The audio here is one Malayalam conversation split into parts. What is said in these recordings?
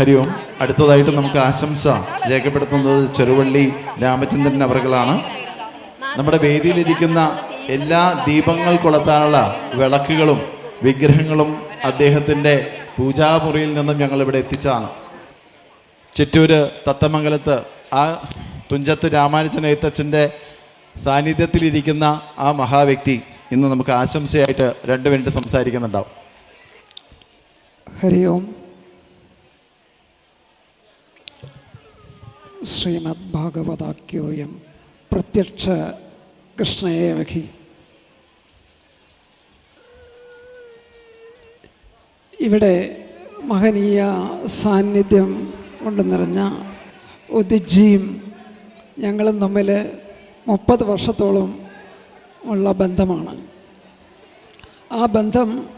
ഹരി ഓം അടുത്തതായിട്ട് നമുക്ക് ആശംസ രേഖപ്പെടുത്തുന്നത് ചെറുവള്ളി രാമചന്ദ്രൻ അവറുകളാണ്. നമ്മുടെ വേദിയിലിരിക്കുന്ന എല്ലാ ദീപങ്ങൾ കൊളുത്താനുള്ള വിളക്കുകളും വിഗ്രഹങ്ങളും അദ്ദേഹത്തിന്റെ പൂജാമുറിയിൽ നിന്നും ഞങ്ങൾ ഇവിടെ എത്തിച്ചതാണ്. ചിറ്റൂര് തത്തമംഗലത്ത് ആ തുഞ്ചത്ത് രാമാനുജൻ എഴുത്തച്ഛന്റെ സാന്നിധ്യത്തിലിരിക്കുന്ന ആ മഹാവ്യക്തി ഇന്ന് നമുക്ക് ആശംസയായിട്ട് രണ്ട് മിനിറ്റ് സംസാരിക്കുന്നുണ്ടാവും. ഹരി ഓം ശ്രീമദ് ഭാഗവതാക്യോയം പ്രത്യക്ഷ കൃഷ്ണയേവഹി ഇവിടെ മഹനീയ സാന്നിധ്യം കൊണ്ട് നിറഞ്ഞ ഉദിജിയും ഞങ്ങളും തമ്മിൽ മുപ്പത് വർഷത്തോളം ഉള്ള ബന്ധമാണ്. ആ ബന്ധം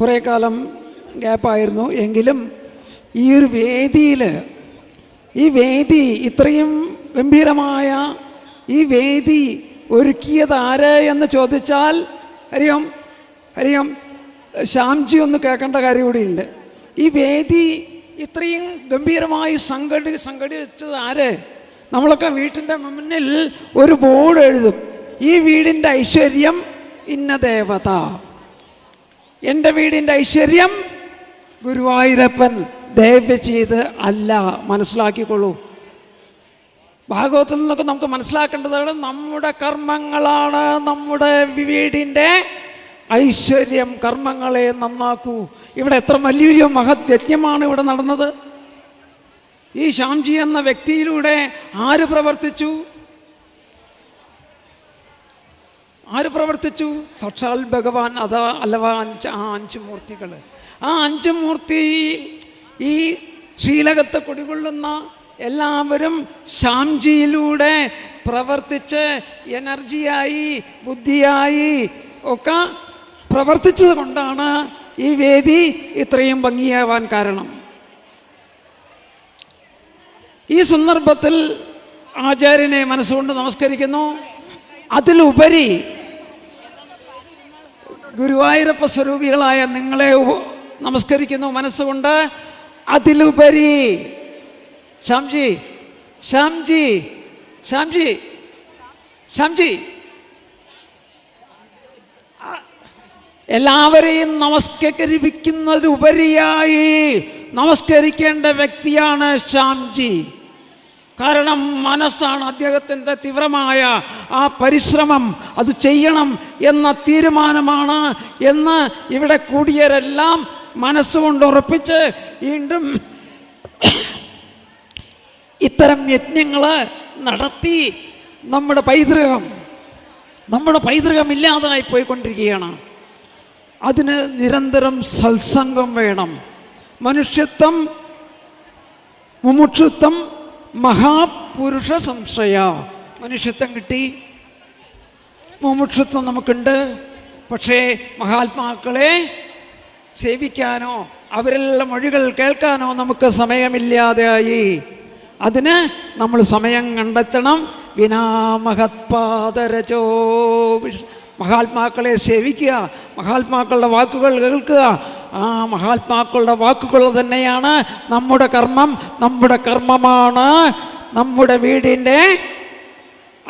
കുറേ കാലം ഗ്യാപ്പായിരുന്നു. എങ്കിലും ഈ ഒരു വേദിയിൽ ഈ വേദി ഇത്രയും ഗംഭീരമായ ഈ വേദി ഒരുക്കിയത് ആര് എന്ന് ചോദിച്ചാൽ ഹരിയം ഹരിയം ശ്യാംജി ഒന്ന് കേൾക്കേണ്ട കാര്യം കൂടിയുണ്ട് ഈ വേദി ഇത്രയും ഗംഭീരമായി സംഘടി സംഘടിച്ചത് ആര്? നമ്മളൊക്കെ വീട്ടിന്റെ മുന്നിൽ ഒരു ബോർഡ് എഴുതും. ഈ വീടിന്റെ ഐശ്വര്യം ഇന്ന ദേവത. എന്റെ വീടിന്റെ ഐശ്വര്യം ഗുരുവായൂരപ്പൻ. ദയവ് ചെയ്ത് അല്ല മനസ്സിലാക്കിക്കൊള്ളൂ. ഭാഗവത്തിൽ നിന്നൊക്കെ നമുക്ക് മനസ്സിലാക്കേണ്ടതാണ് നമ്മുടെ കർമ്മങ്ങളാണ് നമ്മുടെ വീടിന്റെ ഐശ്വര്യം. കർമ്മങ്ങളെ നന്നാക്കൂ. ഇവിടെ എത്ര വലിയൊരു മഹത് യജ്ഞമാണ് ഇവിടെ നടന്നത്. ഈ ശ്യാംജി എന്ന വ്യക്തിയിലൂടെ ആര് പ്രവർത്തിച്ചു? ആര് പ്രവർത്തിച്ചു? സാക്ഷാൽ ഭഗവാൻ അഥവാ അല്ലവാ അഞ്ച് ആ അഞ്ച് മൂർത്തികൾ ആ അഞ്ച് മൂർത്തി ഈ ശ്രീലകത്ത് കുടികൊള്ളുന്ന എല്ലാവരും ശാംജിയിലൂടെ പ്രവർത്തിച്ച് എനർജിയായി ബുദ്ധിയായി ഒക്കെ പ്രവർത്തിച്ചത് കൊണ്ടാണ് ഈ വേദി ഇത്രയും ഭംഗിയാവാൻ കാരണം. ഈ സന്ദർഭത്തിൽ ആചാര്യനെ മനസ്സുകൊണ്ട് നമസ്കരിക്കുന്നു. അതിലുപരി ഗുരുവായൂരപ്പ സ്വരൂപികളായ നിങ്ങളെ നമസ്കരിക്കുന്നു മനസ്സുകൊണ്ട്. അതിലുപരി ശ്യാംജി ശ്യാംജി ശ്യാംജി ആ- എല്ലാവരെയും നമസ്കരിക്കുന്നതിലുപരിയായി നമസ്കരിക്കേണ്ട വ്യക്തിയാണ് ശ്യാംജി കാരണം മനസ്സാണ് അദ്ദേഹത്തിന്റെ തീവ്രമായ ആ പരിശ്രമം അത് ചെയ്യണം എന്ന തീരുമാനമാണ് എന്ന് ഇവിടെ കൂടിയവരെല്ലാം മനസ്സുകൊണ്ട് ഉറപ്പിച്ച് വീണ്ടും ഇത്തരം യജ്ഞങ്ങൾ നടത്തി നമ്മുടെ പൈതൃകം നമ്മുടെ പൈതൃകം ഇല്ലാതായി പോയിക്കൊണ്ടിരിക്കുകയാണ്. അതിന് നിരന്തരം സത്സംഗം വേണം. മനുഷ്യത്വം മുമുക്ഷുത്വം മഹാപുരുഷ സംശയ. മനുഷ്യത്വം കിട്ടി. മുമുക്ഷുത്വം നമുക്കുണ്ട്. പക്ഷേ മഹാത്മാക്കളെ സേവിക്കാനോ അവരിലുള്ള മൊഴികൾ കേൾക്കാനോ നമുക്ക് സമയമില്ലാതെയായി. അതിന് നമ്മൾ സമയം കണ്ടെത്തണം. വിനാമഹത്പാദരചോ മഹാത്മാക്കളെ സേവിക്കുക മഹാത്മാക്കളുടെ വാക്കുകൾ കേൾക്കുക. ആ മഹാത്മാക്കളുടെ വാക്കുകൾ തന്നെയാണ് നമ്മുടെ കർമ്മം. നമ്മുടെ കർമ്മമാണ് നമ്മുടെ വീടിന്റെ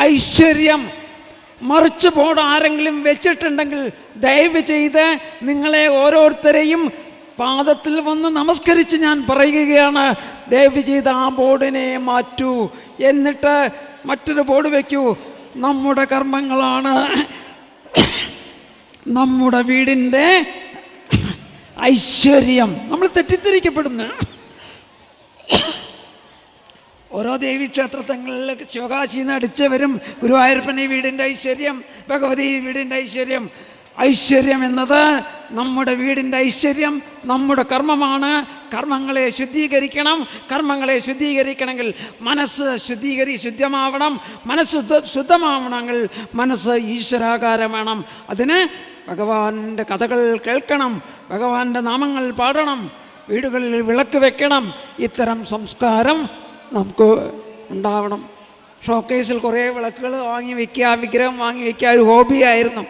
ഐശ്വര്യം. മറിച്ച് ബോർഡ് ആരെങ്കിലും വെച്ചിട്ടുണ്ടെങ്കിൽ ദയവ് ചെയ്ത് നിങ്ങളെ ഓരോരുത്തരെയും പാദത്തിൽ വന്ന് നമസ്കരിച്ച് ഞാൻ പറയുകയാണ്. ദയവ് ചെയ്ത് ആ ബോർഡിനെ മാറ്റൂ. എന്നിട്ട് മറ്റൊരു ബോർഡ് വയ്ക്കൂ നമ്മുടെ കർമ്മങ്ങളാണ്. നമ്മുടെ വീടിന്റെ ഐശ്വര്യം. നമ്മൾ തെറ്റിദ്ധരിക്കപ്പെടുന്നു. ഓരോ ദേവീക്ഷേത്രങ്ങളിൽ ശിവകാശി നിന്ന് അടിച്ചവരും ഗുരുവായൂരപ്പൻ ഈ വീടിന്റെ ഐശ്വര്യം ഭഗവതി വീടിന്റെ ഐശ്വര്യം. ഐശ്വര്യം എന്നത് നമ്മുടെ വീടിന്റെ ഐശ്വര്യം നമ്മുടെ കർമ്മമാണ്. കർമ്മങ്ങളെ ശുദ്ധീകരിക്കണം. കർമ്മങ്ങളെ ശുദ്ധീകരിക്കണമെങ്കിൽ മനസ്സ് ശുദ്ധീകരി ശുദ്ധമാവണം. മനസ്സ് ശുദ്ധ- ശുദ്ധമാവണമെങ്കിൽ മനസ്സ് ഈശ്വരാകാരം വേണം അതിന് ഭഗവാന്റെ കഥകൾ കേൾക്കണം. ഭഗവാന്റെ നാമങ്ങൾ പാടണം. വീടുകളിൽ വിളക്ക് വെക്കണം. ഇത്തരം സംസ്കാരം നമുക്ക് ഉണ്ടാവണം. ഷോക്കേസിൽ കുറേ വിളക്കുകൾ വാങ്ങി വയ്ക്കുക വിഗ്രഹം വാങ്ങി വയ്ക്കുക ഒരു ഹോബിയായിരുന്നു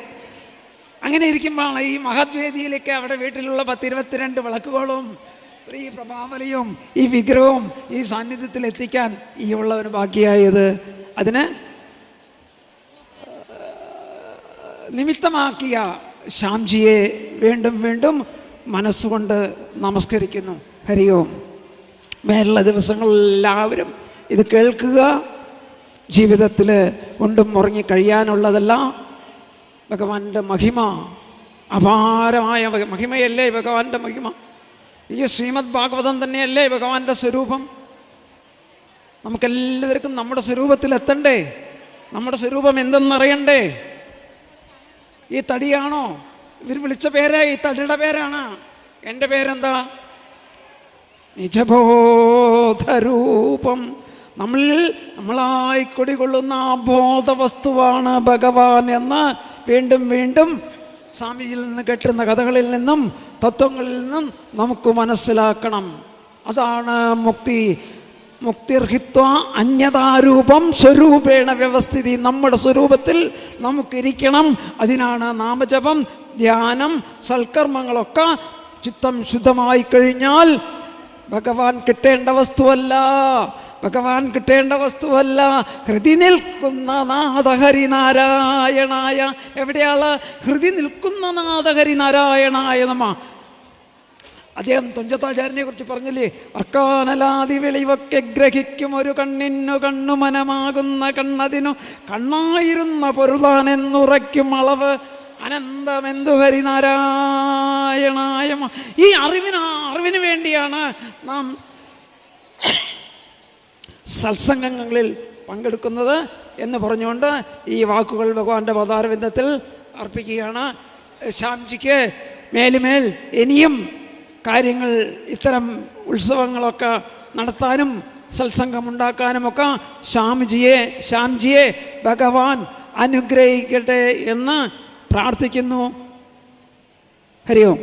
അങ്ങനെ ഇരിക്കുമ്പോഴാണ് ഈ മഹത് വേദിയിലേക്ക് അവിടെ വീട്ടിലുള്ള പത്തിരുപത്തിരണ്ട് വിളക്കുകളും ഈ പ്രഭാവലിയും ഈ വിഗ്രഹവും ഈ സാന്നിധ്യത്തിൽ എത്തിക്കാൻ ഈ ഉള്ളവന് ബാക്കിയായത് അതിന് നിമിത്തമാക്കിയ ശ്യാംജിയെ വീണ്ടും വീണ്ടും മനസ്സുകൊണ്ട് നമസ്കരിക്കുന്നു. ഹരിയോം. മേലുള്ള ദിവസങ്ങളെല്ലാവരും ഇത് കേൾക്കുക. ജീവിതത്തിൽ ഉണ്ടും ഉറങ്ങി കഴിയാനുള്ളതല്ല ഭഗവാന്റെ മഹിമ. അപാരമായ മഹിമയല്ലേ ഭഗവാന്റെ മഹിമ. ഈ ശ്രീമദ് ഭാഗവതം തന്നെയല്ലേ ഭഗവാന്റെ സ്വരൂപം. നമുക്കെല്ലാവർക്കും നമ്മുടെ സ്വരൂപത്തിൽ എത്തണ്ടേ? നമ്മുടെ സ്വരൂപം എന്തെന്നറിയണ്ടേ? ഈ തടിയാണോ? ഇവർ വിളിച്ച പേര് ഈ തടിയുടെ പേരാണ്. എന്റെ പേരെന്താ? നിജബോധരൂപം. നമ്മളിൽ നമ്മളായി കുടികൊള്ളുന്ന ആ ബോധവസ്തുവാണ് ഭഗവാൻ എന്ന് വീണ്ടും വീണ്ടും സ്വാമിയിൽ നിന്ന് കെട്ടുന്ന കഥകളിൽ നിന്നും തത്വങ്ങളിൽ നിന്നും നമുക്ക് മനസ്സിലാക്കണം. അതാണ് മുക്തി. മുക്തിർഹിത്വ അന്യതാരൂപം സ്വരൂപേണ വ്യവസ്ഥിതി. നമ്മുടെ സ്വരൂപത്തിൽ നമുക്കിരിക്കണം. അതിനാണ് നാമജപം ധ്യാനം സൽക്കർമ്മങ്ങളൊക്കെ ചിത്തം ശുദ്ധമായി കഴിഞ്ഞാൽ ഭഗവാൻ കിട്ടേണ്ട വസ്തുവല്ല. ഭഗവാൻ കിട്ടേണ്ട വസ്തുവല്ല. ഹൃദി നിൽക്കുന്ന നാഥഹരി നാരായണായ. എവിടെയാൾ? ഹൃദി നിൽക്കുന്ന നാഥഹരി നാരായണായ നമ്മ അദ്ദേഹം തുഞ്ചത്താചാര്യനെ കുറിച്ച് പറഞ്ഞില്ലേ? അർക്കാനലാതി വെളിവൊക്കെ ഗ്രഹിക്കും ഒരു കണ്ണിനു കണ്ണു മനമാകുന്ന കണ്ണതിനു കണ്ണായിരുന്ന പൊരുളാനെന്നുറയ്ക്കും അളവ്. അനന്തമെന്തു ഹരിനാരായണായ ഈ അറിവിന് അറിവിന് വേണ്ടിയാണ് നാം സത്സംഗങ്ങളിൽ പങ്കെടുക്കുന്നത് എന്ന് പറഞ്ഞുകൊണ്ട് ഈ വാക്കുകൾ ഭഗവാന്റെ പദാരവിന്ദത്തിൽ അർപ്പിക്കുകയാണ്. ശ്യാംജിക്ക് മേലുമേൽ ഇനിയും കാര്യങ്ങൾ ഇത്തരം ഉത്സവങ്ങളൊക്കെ നടത്താനും സത്സംഗം ഉണ്ടാക്കാനുമൊക്കെ ശ്യാംജിയെ ശ്യാംജിയെ ഭഗവാൻ അനുഗ്രഹിക്കട്ടെ എന്ന് പ്രാർത്ഥിക്കുന്നു. ഹരി ഓം